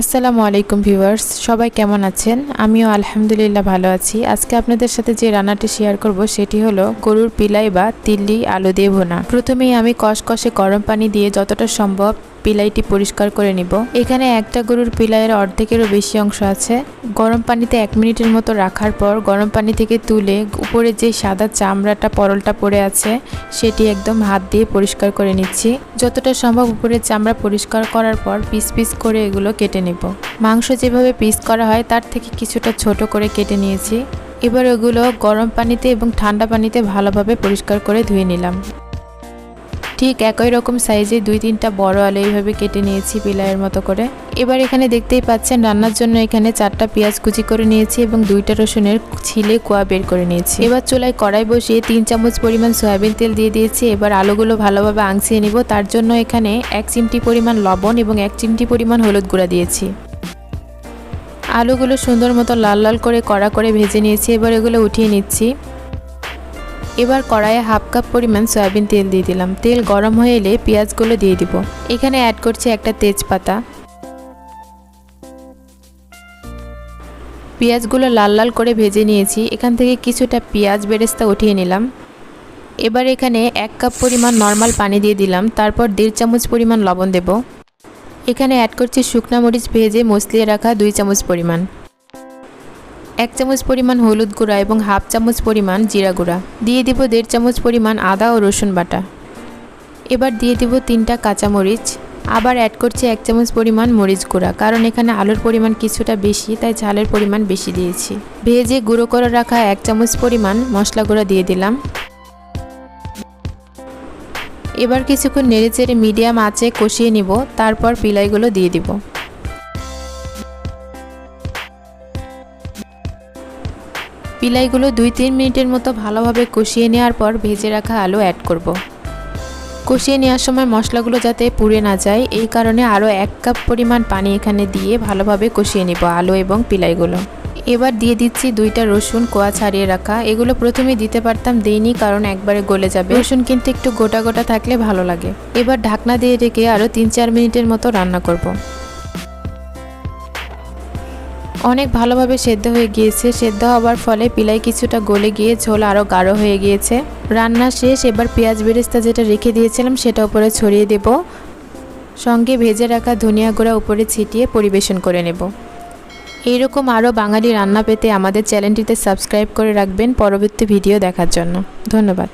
আসসালামু আলাইকুম ভিউয়ার্স, সবাই কেমন আছেন? আমিও আলহামদুলিল্লাহ ভালো আছি। আজকে আপনাদের সাথে যে রান্নাটি শেয়ার করব, সেটি হলো গরুর পিলাই বা তিল্লি আলু দিয়ে ভোনা। প্রথমেই আমি কষকষে গরম পানি দিয়ে যতটা সম্ভব পিলাইটি পরিষ্কার করে নিব। এখানে একটা গরুর পিলাইয়ের অর্ধেকেরও বেশি অংশ আছে। গরম পানিতে এক মিনিটের মতো রাখার পর গরম পানি থেকে তুলে উপরে যে সাদা চামড়াটা, পরলটা পড়ে আছে, সেটি একদম হাত দিয়ে পরিষ্কার করে নিচ্ছি। যতটা সম্ভব উপরে চামড়া পরিষ্কার করার পর পিস পিস করে এগুলো কেটে নেব। মাংস যেভাবে পিস করা হয়, তার থেকে কিছুটা ছোট করে কেটে নিয়েছি। এবার ওগুলো গরম পানিতে এবং ঠান্ডা পানিতে ভালোভাবে পরিষ্কার করে ধুয়ে নিলাম। ঠিক একই রকম সাইজে দুই তিনটা বড় আলু এইভাবে কেটে নিয়েছি পিলাইয়ের মতো করে। এবার এখানে দেখতেই পাচ্ছেন রান্নার জন্য এখানে চারটা পেঁয়াজ কুচি করে নিয়েছি এবং দুইটা রসুনের ছিলে কোয়া বের করে নিয়েছি। এবার চুলায় কড়াই বসিয়ে তিন চামচ পরিমাণ সয়াবিন তেল দিয়ে দিয়েছি। এবার আলুগুলো ভালোভাবে আংছিয়ে নিব। তার জন্য এখানে এক চিমটি পরিমাণ লবণ এবং এক চিমটি পরিমাণ হলুদ গুঁড়া দিয়েছি। আলুগুলো সুন্দর মতো লাল লাল করে কড়া করে ভেজে নিয়েছি। এবার এগুলো উঠিয়ে নিচ্ছি। এবার কড়াইয়ে হাফ কাপ পরিমাণ সয়াবিন তেল দিয়ে দিলাম। তেল গরম হয়ে এলে পেঁয়াজগুলো দিয়ে দিব। এখানে অ্যাড করছি একটা তেজপাতা। পেঁয়াজগুলো লাল লাল করে ভেজে নিয়েছি। এখান থেকে কিছুটা পেঁয়াজ বেরেস্তা উঠিয়ে নিলাম। এবার এখানে এক কাপ পরিমাণ নর্মাল পানি দিয়ে দিলাম। তারপর দেড় চামচ পরিমাণ লবণ দেব। এখানে অ্যাড করছি শুকনা মরিচ ভেজে মসলিয়ে রাখা দুই চামচ পরিমাণ। এক চামচ পরিমাণ হলুদ গুঁড়া এবং হাফ চামচ পরিমাণ জিরা গুঁড়া। দিয়ে দিব দেড় চামচ পরিমাণ আদা ও রসুন বাটা। এবার দিয়ে দিব তিনটা কাঁচামরিচ। আবার অ্যাড করছি এক চামচ পরিমাণ মরিচ গুঁড়া, কারণ এখানে আলুর পরিমাণ কিছুটা বেশি, তাই ঝালের পরিমাণ বেশি দিয়েছি। ভেজে গুঁড়ো করে রাখা এক চামচ পরিমাণ মশলা গুঁড়া দিয়ে দিলাম। এবার কিছুক্ষণ নেড়েচেড়ে মিডিয়াম আঁচে কষিয়ে নিব, তারপর পিলাইগুলো দিয়ে দিব। পিলাইগুলো দুই তিন মিনিটের মতো ভালোভাবে কষিয়ে নেওয়ার পর ভেজে রাখা আলু অ্যাড করব। কষিয়ে নেওয়ার সময় মশলাগুলো যাতে পুড়ে না যায়, এই কারণে আরও এক কাপ পরিমাণ পানি এখানে দিয়ে ভালোভাবে কষিয়ে নেব আলু এবং পিলাইগুলো এবার দিয়ে দিচ্ছি দুইটা রসুন কোয়া ছাড়িয়ে রাখা এগুলো প্রথমে দিতে পারতাম দেইনি, কারণ একবারে গলে যাবে রসুন কিন্তু একটু গোটা গোটা থাকলে ভালো লাগে এবার ঢাকনা দিয়ে রেখে আরও তিন চার মিনিটের মতো রান্না করব। অনেক ভালোভাবে সেদ্ধ হয়ে গিয়েছে। সেদ্ধ হওয়ার ফলে পিলাই কিছুটা গলে গিয়ে ঝোল আরও গাঢ় হয়ে গিয়েছে। রান্না শেষ, এবার পেঁয়াজ বেরেস্তা যেটা রেখে দিয়েছিলাম সেটা উপরে ছড়িয়ে দেব। সঙ্গে ভেজে রাখা ধনিয়া গুঁড়া উপরে ছিটিয়ে পরিবেশন করে নেব। এইরকম আরও বাঙালি রান্না পেতে আমাদের চ্যানেলটিতে সাবস্ক্রাইব করে রাখবেন পরবর্তী ভিডিও দেখার জন্য। ধন্যবাদ।